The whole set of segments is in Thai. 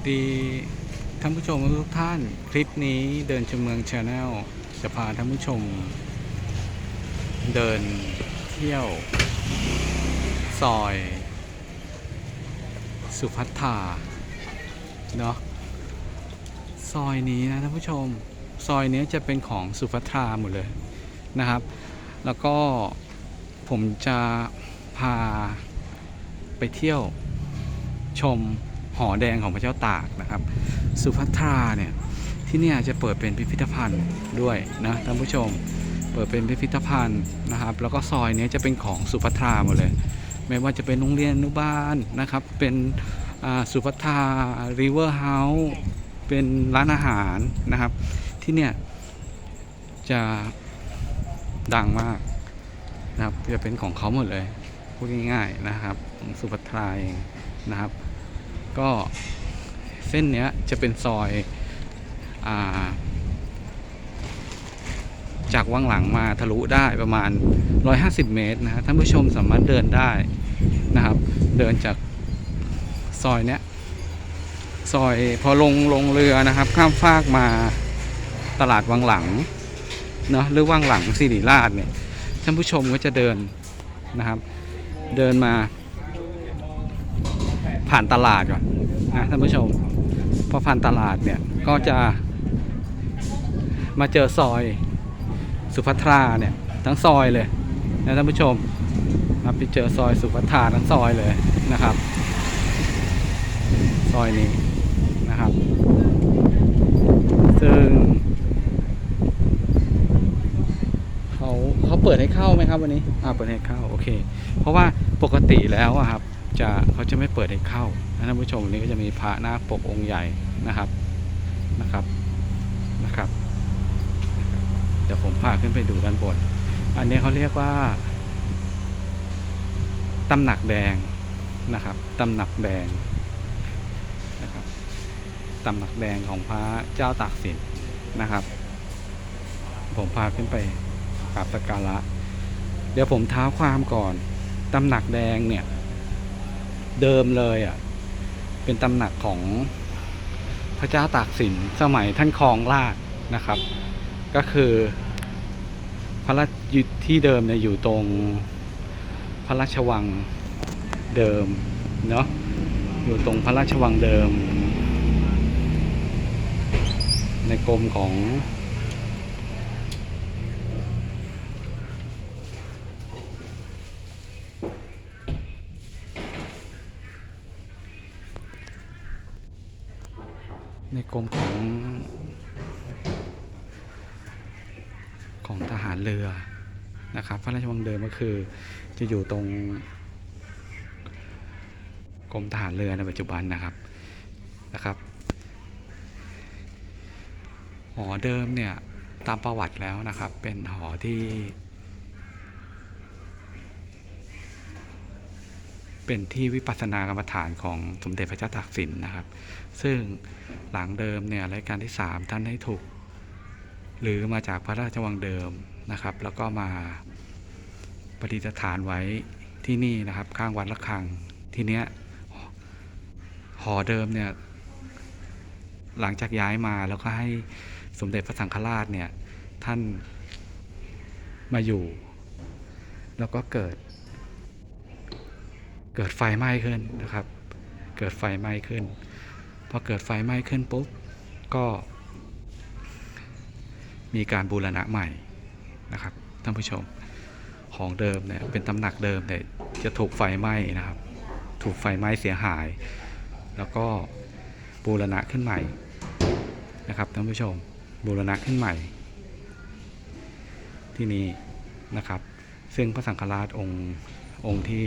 สดีท่านผู้ชมทุกท่านคลิปนี้เดินชมเมืองชาแนลจะพาท่านผู้ชม เดินเที่ยว ซอย สุพัฒธาเนาะซอยนี้นะท่านผู้ชม ซอยนี้จะเป็นของสุพัฒนาหมดเลยนะครับ แล้วก็ผมจะพาไปเที่ยวชม หอแดงของพระเจ้าตากนะครับ สุภัทราเนี่ยที่เนี่ยจะเปิดเป็นพิพิธภัณฑ์ด้วยนะท่านผู้ชมเปิดเป็นพิพิธภัณฑ์นะครับ แล้วก็ซอยเนี้ยจะเป็นของสุภัทราหมดเลย ไม่ว่าจะเป็นโรงเรียนอนุบาลนะครับ เป็นอ่าสุภัทราริเวอร์เฮาส์เป็นร้านอาหารนะครับ ที่เนี่ยจะดังมากนะครับจะเป็นของเขาหมดเลยพูดง่ายๆนะครับ สุภัทราเองนะครับ ก็เส้นเนี้ยจะเป็นซอยอาจากวังหลังมาทะลุได้ประมาณ 150 เมตรนะฮะท่านผู้ชมสามารถเดินได้นะครับ เดินจากซอยเนี้ยซอยพอลงลงเรือนะครับ ข้ามฟากมาตลาดวังหลังเนาะหรือวังหลังสิริราชเนี่ยท่านผู้ชมก็จะเดินนะครับ เดินมา ผ่านตลาดก่อนนะท่านผู้ชม พอผ่านตลาดเนี่ยก็จะมาเจอซอยสุภัทราเนี่ยทั้งซอยเลยนะท่านผู้ชมมาไปเจอซอยสุภัทราทั้งซอยเลยนะครับ ซอยนี้นะครับ ซึ่งเขาเขาเปิดให้เข้าไหมครับวันนี้อ่าเปิดให้เข้าโอเค เพราะว่าปกติแล้วอะครับ จะเขาจะไม่เปิดให้เข้าท่านผู้ชมนนี้ก็จะมีพระนาคปกองค์ใหญ่นะครับนะครับนะครับเดี๋ยวผมพาขึ้นไปดูด้านบน อันนี้เขาเรียกว่าตำหนักแดงนะครับตำหนักแดงนะครับตำหนักแดงของพระเจ้าตากสินนะครับ ผมพาขึ้นไปกราบสักการะ เดี๋ยวผมเท้าความก่อนตำหนักแดงเนี่ย เดิมเลยอะ เป็นตำหนักของพระเจ้าตากสินสมัยท่านครองราชนะครับ ก็คือพระราชยุที่เดิมเนี่ยอยู่ตรงพระราชวังเดิมเนาะอยู่ตรงพระราชวังเดิม ในกรมของ ในกรมของ ของทหารเรือนะครับ พระราชวังเดิมก็คือจะอยู่ตรงกรมทหารเรือในปัจจุบันนะครับนะครับหอเดิมเนี่ยตามประวัติแล้วนะครับ เป็นหอที่ เป็นที่วิปัสสนากรรมฐานของสมเด็จพระเจ้าตากสินนะครับ ซึ่งหลังเดิมเนี่ยรายการที่ 3 ท่านให้ถูก หรือมาจากพระราชวังเดิมนะครับ แล้วก็มาประดิษฐานไว้ที่นี่นะครับข้างวัดละคังที่เนี้ยหอเดิมเนี่ยหลังจากย้ายมาแล้วก็ให้สมเด็จพระสังฆราชเนี่ยท่านมาอยู่ แล้วก็เกิด เกิดไฟไหม้ขึ้นนะครับ เกิดไฟไหม้ขึ้น พอเกิดไฟไหม้ขึ้นปุ๊บ ก็ มีการบูรณะใหม่นะครับท่านผู้ชม ของเดิมเนี่ยเป็นตำหนักเดิมเนี่ยจะถูกไฟไหม้นะครับ ถูกไฟไหม้เสียหาย แล้วก็บูรณะขึ้นใหม่นะครับท่านผู้ชมบูรณะขึ้นใหม่ ที่นี่นะครับ ซึ่งพระสังฆราชองค์องค์ที่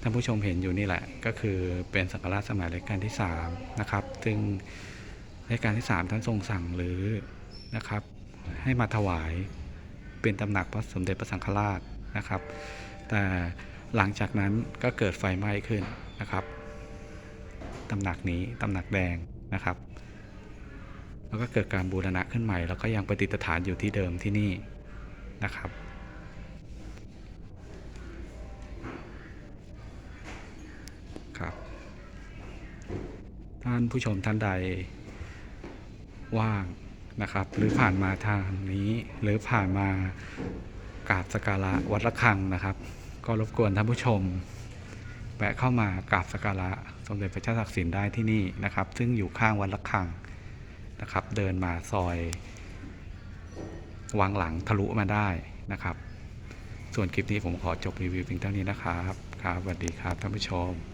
ท่านผู้ชมเห็นอยู่นี่แหละ ก็คือเป็นสังฆราชสมัยรัชกาลที่3นะครับ ซึ่งรัชกาลที่ 3 ท่านทรงสั่งหรือนะครับ ให้มาถวายเป็นตำหนักพระสมเด็จพระสังฆราชนะครับ แต่หลังจากนั้นก็เกิดไฟไหม้ขึ้นนะครับตำหนักนี้ตำหนักแดงนะครับ แล้วก็เกิดการบูรณะขึ้นใหม่ แล้วก็ยังประดิษฐานอยู่ที่เดิมที่นี่นะครับ ครับ ท่านผู้ชมท่านใดว่างนะครับ หรือผ่านมาทางนี้หรือผ่านมากราบสกการะวัดระฆังนะครับ ก็รบกวนท่านผู้ชมแวะเข้ามากราบสักการะสมเด็จพระเจ้าตากสินได้ที่นี่นะครับ ซึ่งอยู่ข้างวัดระฆังนะครับ เดินมาซอยวังหลังทะลุมาได้นะครับ ส่วนคลิปนี้ผมขอจบรีวิวเพียงเท่านี้นะครับ ครับสวัสดีครับท่านผู้ชม